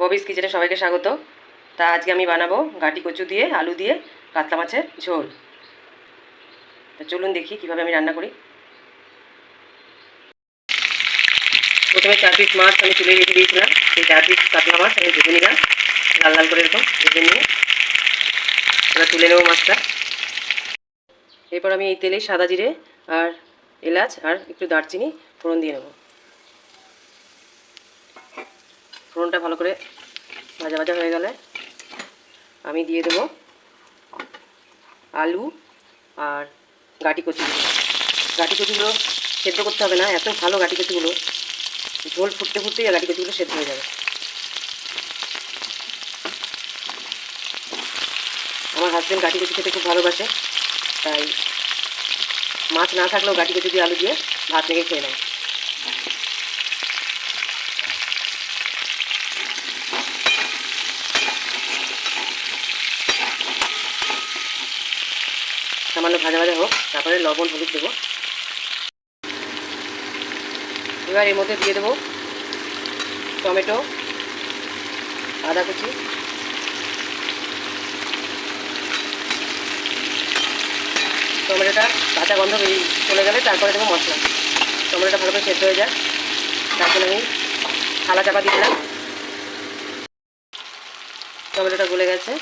ববিস কিচেনে সবাইকে স্বাগত। তা আজকে আমি বানাবো গাটি কচু দিয়ে, আলু দিয়ে, কাতলা মাছের ঝোল। তা চলুন দেখি কীভাবে আমি রান্না করি। প্রথমে চার পিস মাছ আমি তুলে রেখে দিয়েছিলাম। সেই চার পিস কাতলা মাছ আমি ভেজে নিলাম। লাল লাল করে এরকম ভেজে নিয়ে এবার তুলে নেব মাছটা। এরপর আমি এই তেলে সাদা জিরে আর এলাচ আর একটু দারচিনি ফোড়ন দিয়ে নেব। ফোড়নটা ভালো করে ভাজা ভাজা হয়ে গেলে আমি দিয়ে দেবো আলু আর গাটি কচুগুলো গাটি কচুগুলো সেদ্ধ করতে হবে না, এত ভালো গাটি কচুগুলো ঝোল ফুটতে ফুটতেই গাটি কচুগুলো সেদ্ধ হয়ে যাবে। আমার হাজব্যান্ড গাটি কচু খেতে খুব ভালোবাসে, তাই মাছ না থাকলেও গাটি কচু দিয়ে আলু দিয়ে ভাত মেখে খেয়ে নেয়। সামান্য ভাজা ভাজা হোক, তারপরে লবণ হলুদ দেবো। এবার এর মধ্যে দিয়ে দেবো টমেটো, আদা কুচি। টমেটোটা কাঁচা গন্ধ বেরিয়ে চলে গেলে তারপরে দেবো মশলা। টমেটোটা ভালো করে সেদ্ধ হয়ে যায় তারপরে আমি থালা চাপা দিয়ে দিলাম। টমেটোটা গলে গেছে।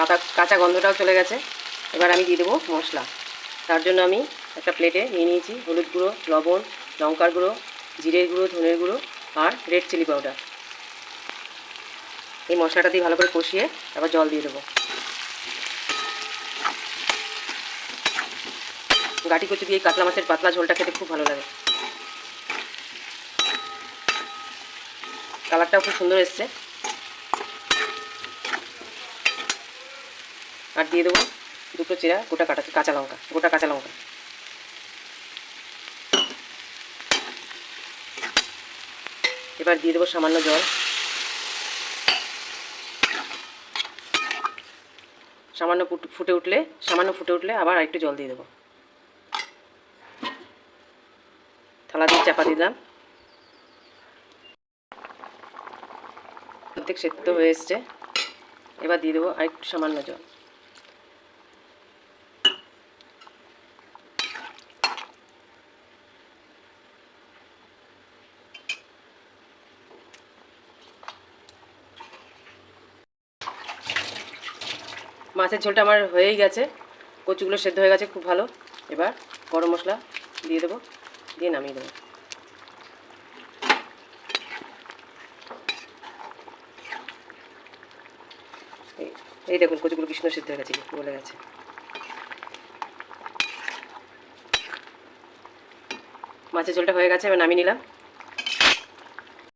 কাঁচা কাঁচা গন্ধটাও চলে গেছে। এবার আমি দিয়ে দেবো মশলা। তার জন্য আমি একটা প্লেটে নিয়ে নিয়েছি হলুদ গুঁড়ো, লবণ, লঙ্কার গুঁড়ো, জিরের গুঁড়ো, ধনের গুঁড়ো আর রেড চিলি পাউডার। এই মশলাটা দিয়ে ভালো করে কষিয়ে তারপর জল দিয়ে দেবো। গাটি কচু দিয়ে কাতলা মাছের পাতলা ঝোলটা খেতে খুব ভালো লাগে। কালারটাও খুব সুন্দর এসছে। আর দিয়ে দেবো দুটো চিরা, গোটা কাটা, কাঁচা লঙ্কা, গোটা কাঁচা লঙ্কা। এবার দিয়ে দেবো সামান্য জল। সামান্য ফুট- উঠলে, সামান্য ফুটে উঠলে আবার আরেকটু জল দিয়ে দেবো। থালা দিয়ে চাপা দিলাম। প্রত্যেক সেদ্ধ হয়ে এসছে। এবার দিয়ে দেবো আরেকটু সামান্য জল। মাছের ঝোলটা আমার হয়েই গেছে। কচুগুলো সেদ্ধ হয়ে গেছে, খুব ভালো। এবার গরম মশলা দিয়ে দেবো, দিয়ে নামিয়ে দেবো। এই- দেখুন, কচুগুলো কৃষ্ণ সিদ্ধ হয়ে গেছে বলে গেছে। মাছের ঝোলটা হয়ে গেছে, এবার নামিয়ে নিলাম।